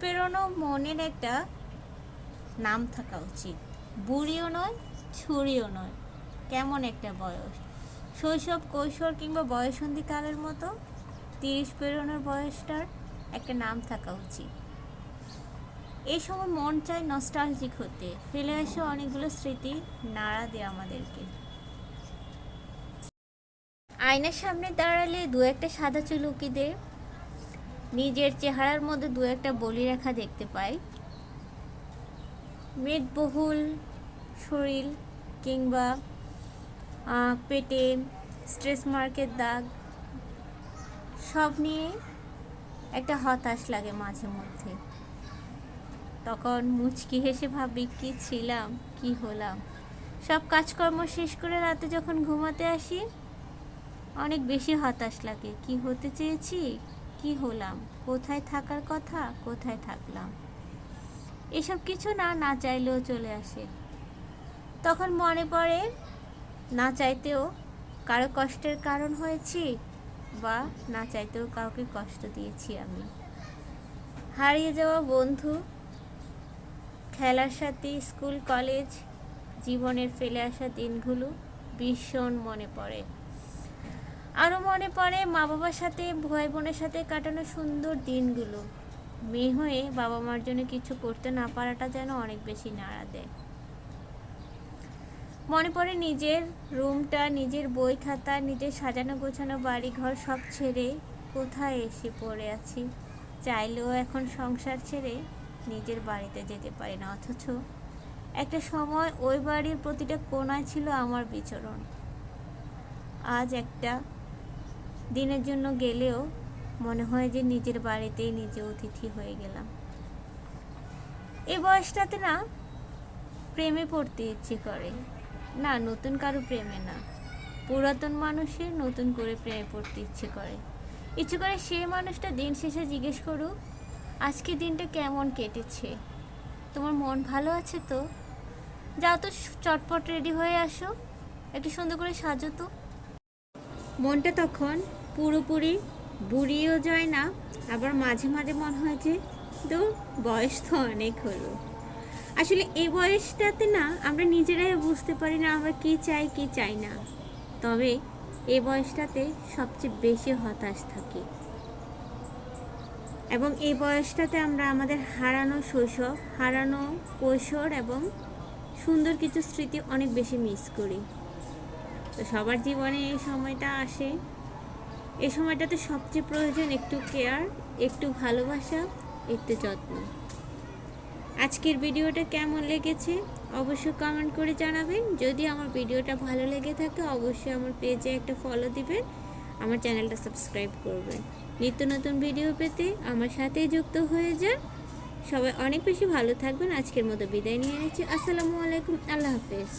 পেরোনো মনের একটা নাম থাকা উচিত। বুড়িও নয়, ছুরিও নয়। কেমন একটা বয়স। শৈশব, কৈশোর কিংবা বয়সন্ধিকালের মতো তিরিশ পেরোনোর বয়সটার একটা নাম থাকা উচিত। এই সময় মন চায় নস্টালজিক হতে। ফেলে আসে অনেকগুলো স্মৃতি নাড়া দেয় আমাদেরকে। আয়নার সামনে দাঁড়ালে দু একটা সাদা চুল উকি দেয়। নিজের চেহারার মধ্যে দু একটা বলিরেখা দেখতে পাই। মেদবহুল শরীর কিংবা পেটে স্ট্রেস মার্কের দাগ, সব নিয়ে একটা হতাশ লাগে মাঝে মধ্যে। তখন মুচকি হেসে ভাবি, কি ছিলাম, কি হলাম? সব কাজকর্ম শেষ করে রাতে যখন ঘুমাতে আসি, অনেক বেশি হতাশ লাগে। কি হতে চেয়েছি? কি হলাম? কোথায় থাকার কথা? কোথায় থাকলাম? এসব কিছু না না চাইলেও চলে আসে। তখন মনে পড়ে, না চাইতেও কারও কষ্টের কারণ হয়েছি বা না চাইতেও কাউকে কষ্ট দিয়েছি আমি। হারিয়ে যাওয়া বন্ধু, খেলার সাথে স্কুল, কলেজ, জীবনের ফেলে আসা দিনগুলো ভীষণ মনে পড়ে। আরও মনে পড়ে মা বাবার সাথে, ভাই বোনের সাথে কাটানো সুন্দর দিনগুলো। মেয়ে হয়ে বাবা মার জন্য কিছু করতে না পারাটা যেন অনেক বেশি নাড়া দেয়। মনে পড়ে নিজের রুমটা, নিজের বই খাতা, নিজের সাজানো গোছানো বাড়ি ঘর সব ছেড়ে কোথায় এসে পড়ে আছি? চাইলেও এখন সংসার ছেড়ে নিজের বাড়িতে যেতে পারি না, অথচ একটা সময় ওই বাড়ির প্রতিটা কোনায় ছিল আমার বিচরণ। আজ একটা দিনের জন্য গেলেও মনে হয় যে নিজের বাড়িতেই নিজে অতিথি হয়ে গেলাম। এই বয়সটাতে না প্রেমে পড়তে ইচ্ছে করে। না, নতুন কারও প্রেমে না। পুরাতন মানুষের নতুন করে প্রেমে পড়তে ইচ্ছে করে। ইচ্ছে করে সে মানুষটা দিন শেষে জিজ্ঞেস করুক, আজকে দিনটা কেমন কেটেছে? তোমার মন ভালো আছে তো? যাও তো চটপট রেডি হয়ে আসো। একটু সুন্দর করে সাজো তো। মনটা তখন পুরোপুরি বুড়িও যায় না, আবার মাঝে মাঝে মনে হয় যে দূর বয়স তো অনেক হলো। আসলে এই বয়সটাতে না, আমরা নিজেরাই বুঝতে পারি না আমরা কি চাই কি চাই না। তবে এই বয়সটাতে সবচেয়ে বেশি হতাশ থাকি। এবং এই বয়সটাতে আমরা আমাদের হারানো শৈশব, হারানো কৈশোর এবং সুন্দর কিছু স্মৃতি অনেক বেশি মিস করি। তো সবার জীবনে এই সময়টা আসে। এই সময়টাতে সবচেয়ে প্রয়োজন একটু কেয়ার, একটু ভালোবাসা, একটু যত্ন। আজকের ভিডিওটা কেমন লেগেছে অবশ্যই কমেন্ট করে জানাবেন। যদি আমার ভিডিওটা ভালো লেগে থাকে অবশ্যই আমার পেজে একটা ফলো দিবেন, আমার চ্যানেলটা সাবস্ক্রাইব করবেন। নিত্য নতুন ভিডিও পেতে আমার সাথেই যুক্ত হয়ে যান। সবাই অনেক বেশি ভালো থাকবেন। আজকের মতো বিদায় নিয়ে নিচ্ছি। আসসালামু আলাইকুম। আল্লাহ হাফেজ।